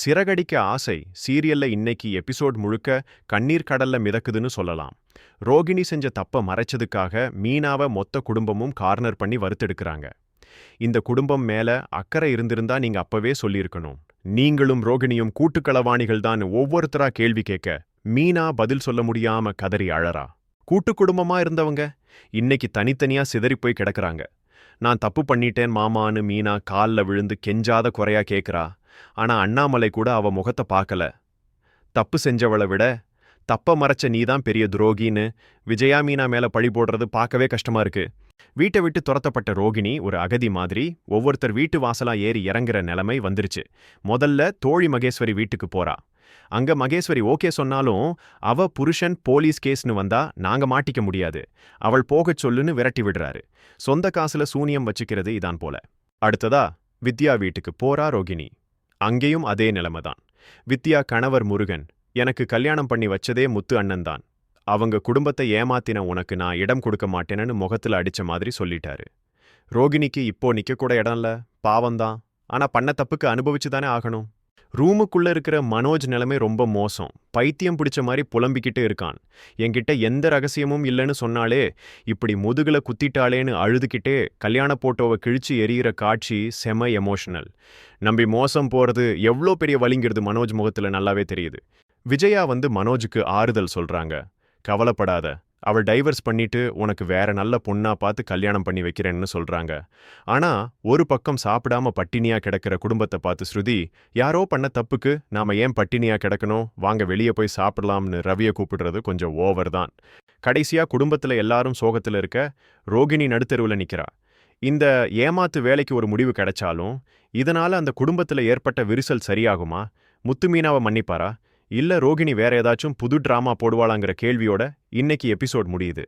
சிறகடிக்க ஆசை சீரியல்ல இன்னைக்கு எபிசோட் முழுக்க கண்ணீர் கடல்ல மிதக்குதுன்னு சொல்லலாம். ரோகிணி செஞ்ச தப்ப மறைச்சதுக்காக மீனாவை மொத்த குடும்பமும் கார்னர் பண்ணி வறுத்தெடுக்கிறாங்க. இந்த குடும்பம் மேல அக்கறை இருந்திருந்தா நீங்க அப்பவே சொல்லியிருக்கணும். நீங்களும் ரோகிணியும் கூட்டுக்களவாணிகள் தான் ஒவ்வொருத்தரா கேள்வி கேட்க மீனா பதில் சொல்ல முடியாம கதறி அழறா. கூட்டு குடும்பமா இருந்தவங்க? இன்னைக்கு தனித்தனியா சிதறிப் போய் கிடக்குறாங்க. நான் தப்பு பண்ணிட்டேன் மாமான்னு மீனா கால்ல விழுந்து கெஞ்சாத குறையா கேக்குறா ஆனா அண்ணாமலை கூட அவ முகத்தை பார்க்கல தப்பு செஞ்சவளை விட தப்ப மறைச்ச நீதான் பெரிய துரோகின்னு விஜயா மீனா மேல பழி போடுறது பார்க்கவே கஷ்டமா இருக்கு. வீட்டை விட்டு துரத்தப்பட்ட ரோகிணி ஒரு அகதி மாதிரி ஒவ்வொருத்தர் வீட்டு வாசலா ஏறி இறங்குற நிலைமை வந்துருச்சு. முதல்ல தோழி மகேஸ்வரி வீட்டுக்கு போறா. அங்க மகேஸ்வரி ஓகே சொன்னாலும் அவ புருஷன் போலீஸ் கேஸ்னு வந்தா நாங்க மாட்டிக்க முடியாது. அவள் போகச் சொல்லுன்னு விரட்டி விடுறாரு. சொந்த காசுல சூனியம் வச்சுக்கிறது இதான் போல. அடுத்ததா வித்யா வீட்டுக்கு போறா ரோகிணி. அங்கேயும் அதே நிலைமைதான். வித்யா கணவர் முருகன் எனக்கு கல்யாணம் பண்ணி வச்சதே முத்து அண்ணன் தான். அவங்க குடும்பத்தை ஏமாத்தின உனக்கு நான் இடம் கொடுக்க மாட்டேனன்னு முகத்துல அடிச்ச மாதிரி சொல்லிட்டாரு. ரோகிணிக்கு இப்போ நிக்க கூட இடம் இல்ல பாவம்தான். ஆனா பண்ண தப்புக்கு அனுபவிச்சு தானே ஆகணும். ரூமுக்குள்ள இருக்கிற மனோஜ் நிலைமை ரொம்ப மோசம். பைத்தியம் பிடிச்ச மாதிரி புலம்பிக்கிட்டு இருக்கான். என்கிட்ட எந்த ரகசியமும் இல்லைன்னு சொன்னாலே இப்படி முதுகுல குத்திட்டாளேன்னு அழுதுகிட்டே கல்யாண போட்டோவை கிழிச்சு எரியிற காட்சி செம எமோஷனல் நம்பி மோசம் போறது எவ்வளோ பெரிய வலிங்கிறது மனோஜ் முகத்துல நல்லாவே தெரியுது. விஜயா வந்து மனோஜுக்கு ஆறுதல் சொல்றாங்க. கவலைப்படாத. அவள் டைவர்ஸ் பண்ணிட்டு உனக்கு வேற நல்ல பொண்ணா பார்த்து கல்யாணம் பண்ணி வைக்கிறேன்னு சொல்றாங்க. ஆனா ஒரு பக்கம் சாப்பிடாம பட்டினியா கிடக்கிற குடும்பத்தை பார்த்து ஸ்ருதி யாரோ பண்ண தப்புக்கு நாம ஏன் பட்டினியா கிடக்கணும்? வாங்க வெளியே போய் சாப்பிடலாம்னு ரவியை கூப்பிடுறது கொஞ்சம் ஓவர் தான். கடைசியா குடும்பத்துல எல்லாரும் சோகத்துல இருக்க ரோகிணி நடுத்தெருவுல நிக்கிறா. இந்த ஏமாத்து வேலைக்கு ஒரு முடிவு கிடைச்சாலும் இதனால அந்த குடும்பத்துல ஏற்பட்ட விரிசல் சரியாகுமா? முத்துமீனாவை மன்னிப்பாரா? இல்ல ரோகிணி வேற ஏதாச்சும் புது டிராமா போடுவாளாங்கிற கேள்வியோட இன்னைக்கு எபிசோட் முடியுது.